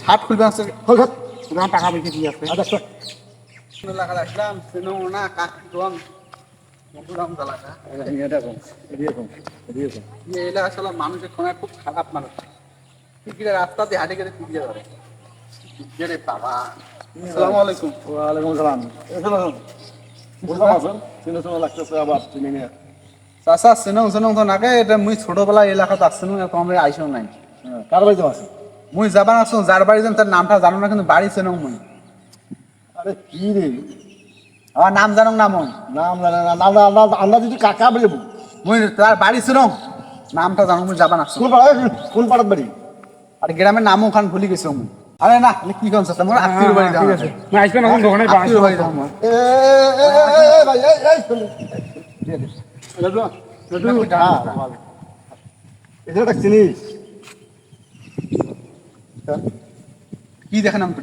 Shirt খুলবে আছে তোমার টাকা পয়সা কি আছে। আচ্ছা লাগা আসলাম না কাক রং মানুষের খুব খারাপ মানুষ। দিয়ে হাঁটে গেলে ধরে। বাবা। আসসালামু আলাইকুম। ওয়ালাইকুম না চিনে চিনে লাগতেছে আবার চিনি নিয়ে। চাচা সেনো সেনো তো নাকে এটা মুই ছোটবেলা এলাকাতে আসছিলাম আমরা আইসও নাই। হ্যাঁ, কার বাড়িতে আছে মুই যাবার আসো যার বাড়ি যান তার নামটা জানো না কিন্তু বাড়ি সেনো মুই আরে কি রে আমার নাম জানো না মুই নাম জানে না নাম আমরা যদি কাকা বলব মুই তার বাড়ি সেনো নামটা জানো মুই যাবার আসো কোন পাড়া কোন পাড়ার বাড়ি আর গ্রামের নামও ওখান ভুলে গেছো মুই আরে না কি কম চাচা মোর আত্মীয় বাড়ি ঠিক আছে না আসবেন এখন দোকানে আত্মীয় বাড়ি যাওয়া এ এ, এ, এ, এ, ভাই এই এই শুনুন এটা একটা জিনিস কি দেখেন আমি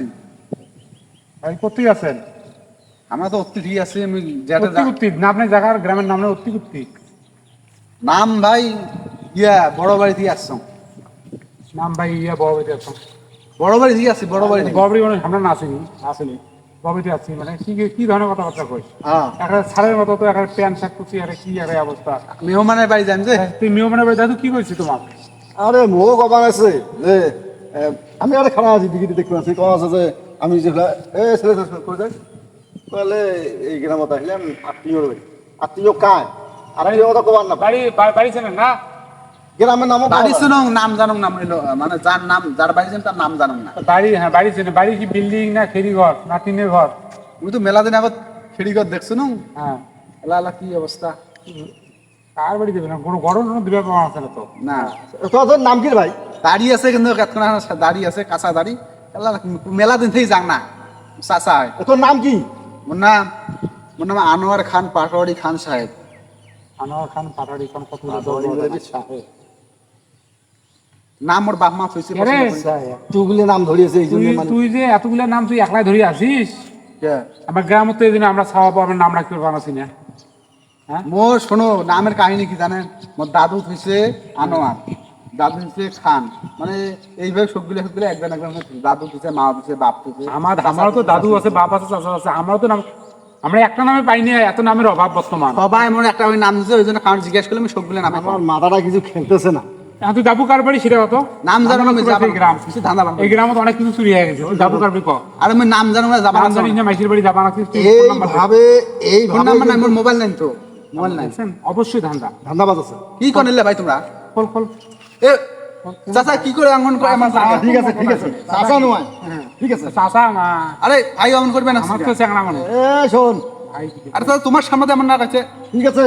ভাই কোথায় আছেন। আমরা তো অতি ঠিক আছে আমি যেটা অতি না আপনার জায়গার গ্রামের নাম না অতি কুত্তিক নাম ভাই ইয়া বড় বাড়ি থেকে আসছো নাম ভাই ইয়া বড় বাড়িতে আছেন বড় বাড়ি থেকে আসছি বড় বাড়ি বড় বাড়ি মানে আমরা না আসেনি? আসেনি। বড় আছি মানে কি কি ধরনের কথাবার্তা কই? হ্যাঁ। একটা ছাড়ের মতো তো একটা প্যান্ট শার্ট কুচি আর কি আর অবস্থা। মেহমানের বাড়ি যান যে। তুই মেহমানের বাড়ি দাদু কি করছি তোমার? আরে মোহ কমান আছে আমি আরে খানা আছি দিঘিতে দেখতে পাচ্ছি কম আছে যে আমি যে এ ছেলে করে যাই বলে এই গ্রামত আসলাম আত্মীয় বাড়ি আত্মীয় কায় আত্মীয় কথা কবার না। বাড়ি বাড়ি ছিলেন না? গ্রামের নামও বাড়ি কবার না। শুনো নাম জানো না মানে যার নাম যার বাড়ি যান তার নাম জানো না। বাড়ি হ্যাঁ বাড়ি ছিলেন বাড়ি কি বিল্ডিং না খেরি ঘর না টিনের ঘর তুমি তো মেলা দিন আগত খেড়িগত দেখছ না। হ্যাঁ এলা কি অবস্থা কার বাড়ি দেবে না কোনো গরম দিবে পাওয়া আছে না তো। না। তো তোর নাম কি ভাই? দাড়ি আছে কিন্তু দাড়ি আছে কাঁচা দাড়ি। মেলা দিন থেকে যাং না। চাচা হয়। তোর নাম কি? মোর নাম মোর নাম আনোয়ার খান পাটোয়ারি খান সাহেব আনোয়ার খান পাটারি খান কত নাম মোর বাপ মা হয়েছে তুগুলি নাম ধরিয়েছে এই জন্য তুই মানে। তুই যে এতগুলো নাম তুই একলাই ধরে আসিস আমার তো এই জন্য আমরা ছাওয়াবো আমার নাম রাখতে পারব না মোর শোনো নামের কাহিনী কি জানেন মোর দাদু হয়েছে আনোয়ার দাদু খান। মানে এইভাবে সবগুলো সবগুলো একজন একজন দাদু মা হয়েছে বাপ হয়েছে আমার আমারও তো দাদু আছে বাপ আছে চাচা আছে। আমারও তো নাম আমরা একটা নামে পাইনি এত নামের অভাব বর্তমান। সবাই মনে একটা ওই নাম ওই জন্য কারণ জিজ্ঞেস করলে আমি সবগুলো নামে আমার মাথাটা কিছু খেলতেছে না। এখন তুই দাবু কার বাড়ি সেটা কত নাম জানো না এই গ্রাম। কিছু ধান্দা এই গ্রামত অনেক কিছু চুরি হয়ে গেছে। দাবু কার বাড়ি ক? আর আমি নাম জানো না নাম জানিস না মাইসির বাড়ি যাবা নাকি তুই ফোন নাম্বার দে। এইভাবে ফোন নাম্বার নাই মোর মোবাইল নাই তো। মোবাইল নাই? অবশ্যই ধান্দা। ধান্দাবাজ আছে। কি করে নিলে ভাই তোমরা? খোল খোল। এ চাচা কি করে এমন করে? আমার আচ্ছা, ঠিক আছে ঠিক আছে। চাচা নয়। ঠিক আছে। চাচা না আরে ভাই এমন করবে না আমার তো চ্যাংড়া মনে এ শোন। আরে তাহলে তোমার সামনে আমার কাছে ঠিক আছে।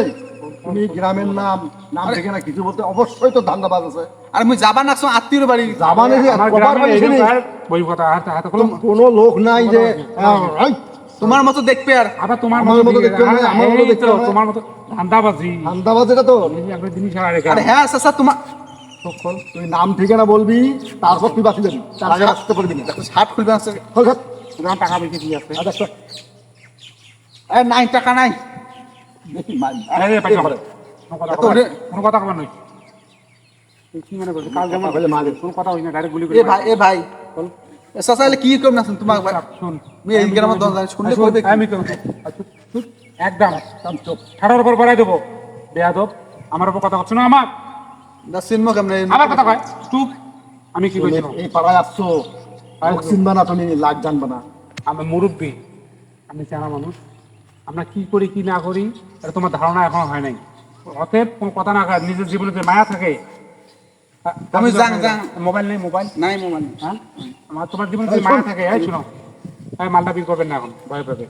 তুমি গ্রামের নাম নাম দেখে না কিছু বলতে অবশ্যই তো ধান্দাবাজ আছে। আর আমি যাবার না আত্মীয় বাড়ি। জামানে যে আমার গ্রামে এই শুনি, বই কথা হাতে হাতে কোনো লোক নাই যে আহ, তোমার মতো দেখবে আর। আবার তোমার মতো আরে, আমার মতো তোমার মতো ধান্দাবাজি। ধান্দাবাজ এটা তো এই যে জিনিস আর রেখে আরে হ্যাঁ চাচা তোমার তুই নাম ঠিকানা বলবি তারপর তুই বাঁচি যাবি। তার আগে আসতে পারবি না। খুলবে খোল, খোল। টাকা পয়সা কি আছে। আচ্ছা। এ নাই টাকা নাই। কোনো কথা কবার- নয়। কি মনে করছিস? কাল যেমন কোনো কথা হই না ডাইরেক্ট গুলি এ ভাই এ ভাই। এ চাচা কি করবেন আছেন তোমার ভাই। শুন। আমি এই গ্রামের দল জানি, শুনলে শুন, আমি করব একদম। চুপ। ঠাড়ার উপর বাড়াই দেবো। বেয়াদব। আমার উপর কথা করছ না আমার? দা সিনমো কেমনে আমার কথা কয়। চুপ আমি কি তুমি বলছিলাম? এই পাড়ায় আসছো। চিনবা না তুমি লাগ জানবা না। আমি মুরব্বী আমি চেনা মানুষ। আমরা কি করি কি না করি এটা তোমার ধারণা এখনও হয় নাই। অতএব কোনো কথা না কয় নিজের জীবনে যে মায়া থাকে যাং। মোবাইল নেই মোবাইল? নাই মোবাইল হ্যাঁ? আমার তোমার জীবনে যে মায়া থাকে এই শুনো। এই মালটা বিল করবেন না এখন ভয় পাবে।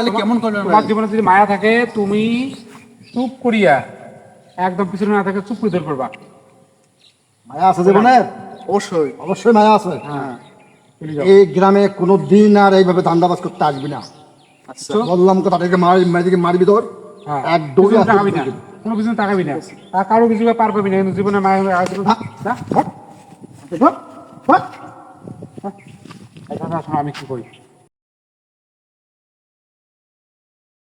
এলে কেমন করবেন তোমার জীবনে যদি মায়া থাকে তুমি চুপ করিয়া একদম পিছনে না থাকে চুপ করে ধরে পড়বা মায়া আছে জীবনে অবশ্যই। অবশ্যই মায়া আছে। হ্যাঁ। এই গ্রামে কোনো দিন আর এইভাবে ধান্দাবাজ করতে আসবি না। আচ্ছা। বললাম তো তাদেরকে মারি মারিদিকে মারবি তোর? হ্যাঁ। এক দৌড়ে তাকাবি না। কোনো পিছনে তাকাবি না। আর কারও কিছু পার পাবি না কিন্তু জীবনে মায়া হয়ে আসবে। না। হট। এই আমি কি করি?